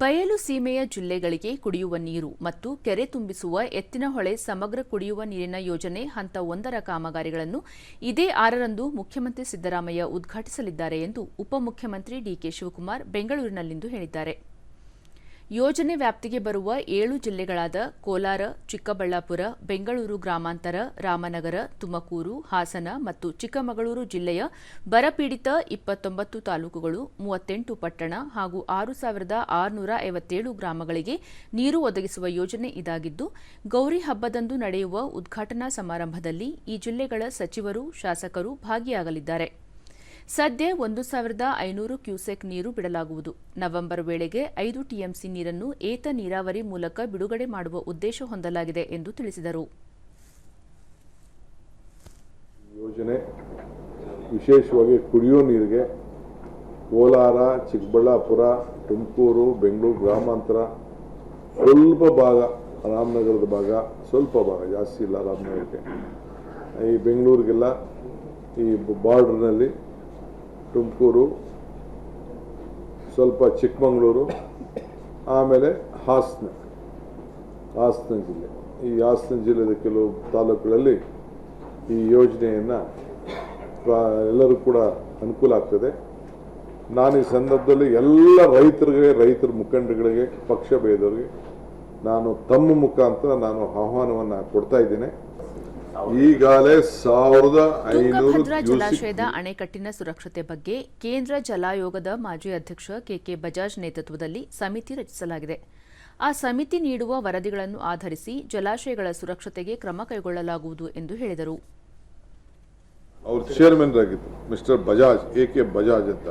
ಬಯಲು ಸೀಮೆಯ ಜಿಲ್ಲೆಗಳಿಗೆ ಕುಡಿಯುವ ನೀರು ಮತ್ತು ಕೆರೆ ತುಂಬಿಸುವ ಎತ್ತಿನಹೊಳೆ ಸಮಗ್ರ ಕುಡಿಯುವ ನೀರಿನ ಯೋಜನೆ ಹಂತ ಒಂದರ ಕಾಮಗಾರಿಗಳನ್ನು ಇದೇ ಆರರಂದು ಮುಖ್ಯಮಂತ್ರಿ ಸಿದ್ದರಾಮಯ್ಯ ಉದ್ಘಾಟಿಸಲಿದ್ದಾರೆ ಎಂದು ಉಪಮುಖ್ಯಮಂತ್ರಿ ಡಿಕೆ ಶಿವಕುಮಾರ್ ಬೆಂಗಳೂರಿನಲ್ಲಿಂದು ಹೇಳಿದ್ದಾರೆ. ಯೋಜನೆ ವ್ಯಾಪ್ತಿಗೆ ಬರುವ ಏಳು ಜಿಲ್ಲೆಗಳಾದ ಕೋಲಾರ, ಚಿಕ್ಕಬಳ್ಳಾಪುರ, ಬೆಂಗಳೂರು ಗ್ರಾಮಾಂತರ, ರಾಮನಗರ, ತುಮಕೂರು, ಹಾಸನ ಮತ್ತು ಚಿಕ್ಕಮಗಳೂರು ಜಿಲ್ಲೆಯ ಬರಪೀಡಿತ ಇಪ್ಪತ್ತೊಂಬತ್ತು ತಾಲೂಕುಗಳು, ಮೂವತ್ತೆಂಟು ಪಟ್ಟಣ ಹಾಗೂ ಆರು ಸಾವಿರದ ಆರುನೂರ ಐವತ್ತೇಳು ಗ್ರಾಮಗಳಿಗೆ ನೀರು ಒದಗಿಸುವ ಯೋಜನೆ ಇದಾಗಿದ್ದು, ಗೌರಿ ಹಬ್ಬದಂದು ನಡೆಯುವ ಉದ್ಘಾಟನಾ ಸಮಾರಂಭದಲ್ಲಿ ಈ ಜಿಲ್ಲೆಗಳ ಸಚಿವರು, ಶಾಸಕರು ಭಾಗಿಯಾಗಲಿದ್ದಾರೆ. ಸದ್ಯ ಒಂದು ಸಾವಿರದ ಐನೂರು ಕ್ಯೂಸೆಕ್ ನೀರು ಬಿಡಲಾಗುವುದು. ನವೆಂಬರ್ ವೇಳೆಗೆ ಐದು ಟಿಎಂಸಿ ನೀರನ್ನು ಏತ ನೀರಾವರಿ ಮೂಲಕ ಬಿಡುಗಡೆ ಮಾಡುವ ಉದ್ದೇಶ ಹೊಂದಲಾಗಿದೆ ಎಂದು ತಿಳಿಸಿದರು. ಯೋಜನೆ ವಿಶೇಷವಾಗಿ ಕುಡಿಯೋ ನೀರಿಗೆ ಕೋಲಾರ, ಚಿಕ್ಕಬಳ್ಳಾಪುರ, ತುಮಕೂರು, ಬೆಂಗಳೂರು ಗ್ರಾಮಾಂತರ ಸ್ವಲ್ಪ ಭಾಗ, ರಾಮನಗರದ ಭಾಗ ಸ್ವಲ್ಪ ಭಾಗ, ಜಾಸ್ತಿ ಇಲ್ಲ ರಾಮನಗರಕ್ಕೆ. ಈ ಬೆಂಗಳೂರಿಗೆಲ್ಲ ಈ ಬಾರ್ಡ್ರ್ನಲ್ಲಿ ತುಮಕೂರು, ಸ್ವಲ್ಪ ಚಿಕ್ಕಮಗಳೂರು, ಆಮೇಲೆ ಹಾಸನ ಹಾಸನ ಜಿಲ್ಲೆ. ಈ ಹಾಸನ ಜಿಲ್ಲೆದ ಕೆಲವು ತಾಲೂಕುಗಳಲ್ಲಿ ಈ ಯೋಜನೆಯನ್ನು ಎಲ್ಲರೂ ಕೂಡ ಅನುಕೂಲ ಆಗ್ತದೆ. ನಾನು ಈ ಸಂದರ್ಭದಲ್ಲಿ ಎಲ್ಲ ರೈತರಿಗೆ, ರೈತರ ಮುಖಂಡಗಳಿಗೆ, ಪಕ್ಷ ಭೇದವರಿಗೆ ನಾನು ತಮ್ಮ ಮುಖಾಂತರ ನಾನು ಆಹ್ವಾನವನ್ನು ಕೊಡ್ತಾ ಇದ್ದೇನೆ. ಈಗಾಗಲೇ ಸಾವಿರದ ಐನೂರು ತುಂಗಭದ್ರಾ ಜಲಾಶಯದ ಅಣೆಕಟ್ಟಿನ ಸುರಕ್ಷತೆ ಬಗ್ಗೆ ಕೇಂದ್ರ ಜಲಾಯೋಗದ ಮಾಜಿ ಅಧ್ಯಕ್ಷ ಕೆಕೆ ಬಜಾಜ್ ನೇತೃತ್ವದಲ್ಲಿ ಸಮಿತಿ ರಚಿಸಲಾಗಿದೆ. ಆ ಸಮಿತಿ ನೀಡುವ ವರದಿಗಳನ್ನು ಆಧರಿಸಿ ಜಲಾಶಯಗಳ ಸುರಕ್ಷತೆಗೆ ಕ್ರಮ ಕೈಗೊಳ್ಳಲಾಗುವುದು ಎಂದು ಹೇಳಿದರು. ಅವರು ಚೇರ್ಮನ್ ಆಗಿದ್ದರು ಮಿಸ್ಟರ್ ಬಜಾಜ್ ಎಕೆ ಕೆ ಬಜಾಜ್ ಅಂತ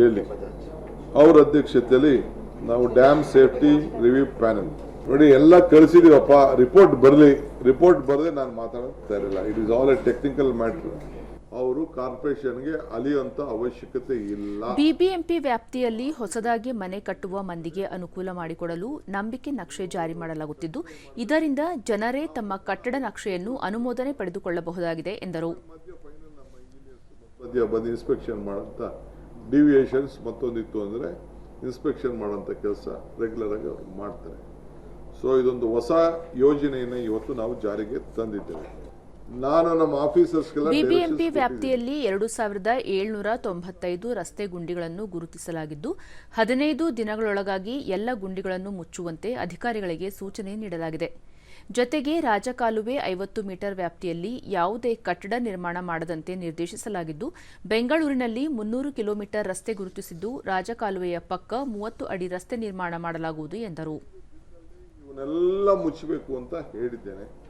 ಡೆಲ್ಲಿ ಅವ್ರ ಅಧ್ಯಕ್ಷತೆಯಲ್ಲಿ ನಾವು ಡ್ಯಾಮ್ ಸೇಫ್ಟಿ ರಿವ್ಯೂ ಪ್ಯಾನಲ್ ನೋಡಿ ಎಲ್ಲ ಕಳಿಸಿದೀವಪ್ಪ. ರಿಪೋರ್ಟ್ ಬರಲಿ. ರಿಪೋರ್ಟ್ ಬರದೆ ನಾನು ಮಾತಾಡೋಕೆ ತಯಾರಿಲ್ಲ it is all a technical matter ಅವರು ಕಾರ್ಪೊರೇಷನ್ಗೆ ಅಲಿಯುವಂತ ಅವಶ್ಯಕತೆ ಇಲ್ಲ. ಬಿಬಿಎಂಪಿ ವ್ಯಾಪ್ತಿಯಲ್ಲಿ ಹೊಸದಾಗಿ ಮನೆ ಕಟ್ಟುವ ಮಂದಿಗೆ ಅನುಕೂಲ ಮಾಡಿಕೊಡಲು ನಂಬಿಕೆ ನಕ್ಷೆ ಜಾರಿ ಮಾಡಲಾಗುತ್ತಿದ್ದು ಇದರಿಂದ ಜನರೇ ತಮ್ಮ ಕಟ್ಟಡ ನಕ್ಷೆಯನ್ನು ಅನುಮೋದನೆ ಪಡೆದುಕೊಳ್ಳಬಹುದಾಗಿದೆ ಎಂದರು. ಬಂದು ಇನ್ಸ್ಪೆಕ್ಷನ್ ಮಾಡೋಂಥ ಡಿವಿಯೇಷನ್ಸ್ ಮತ್ತೊಂದಿತ್ತು ಅಂದರೆ ಇನ್ಸ್ಪೆಕ್ಷನ್ ಮಾಡೋಂಥ ಕೆಲಸ ರೆಗ್ಯುಲರ್ ಆಗಿ ಅವರು ಮಾಡ್ತಾರೆ. ಸೊ ಇದೊಂದು ಹೊಸ ಯೋಜನೆಯನ್ನು ಇವತ್ತು ನಾವು ಜಾರಿಗೆ ತಂದಿದ್ದೇವೆ. ನಾನು ನಮ್ಮ ಆಫೀಸರ್ಸ್ಗೆಲ್ಲ ಬಿಬಿಎಂಪಿ ವ್ಯಾಪ್ತಿಯಲ್ಲಿ ಎರಡು ಸಾವಿರದ ಏಳ್ನೂರ ತೊಂಬತ್ತೈದು ರಸ್ತೆ ಗುಂಡಿಗಳನ್ನು ಗುರುತಿಸಲಾಗಿದ್ದು ಹದಿನೈದು ದಿನಗಳೊಳಗಾಗಿ ಎಲ್ಲ ಗುಂಡಿಗಳನ್ನು ಮುಚ್ಚುವಂತೆ ಅಧಿಕಾರಿಗಳಿಗೆ ಸೂಚನೆ ನೀಡಲಾಗಿದೆ. ಜೊತೆಗೆ ರಾಜಕಾಲುವೆ ಐವತ್ತು ಮೀಟರ್ ವ್ಯಾಪ್ತಿಯಲ್ಲಿ ಯಾವುದೇ ಕಟ್ಟಡ ನಿರ್ಮಾಣ ಮಾಡದಂತೆ ನಿರ್ದೇಶಿಸಲಾಗಿದ್ದು ಬೆಂಗಳೂರಿನಲ್ಲಿ ಮುನ್ನೂರು ಕಿಲೋಮೀಟರ್ ರಸ್ತೆ ಗುರುತಿಸಿದ್ದು ರಾಜಕಾಲುವೆಯ ಪಕ್ಕ ಮೂವತ್ತು ಅಡಿ ರಸ್ತೆ ನಿರ್ಮಾಣ ಮಾಡಲಾಗುವುದು ಎಂದರು. ಇವನ್ನೆಲ್ಲ ಮುಚ್ಚಬೇಕು ಅಂತ ಹೇಳಿದ್ದೇನೆ.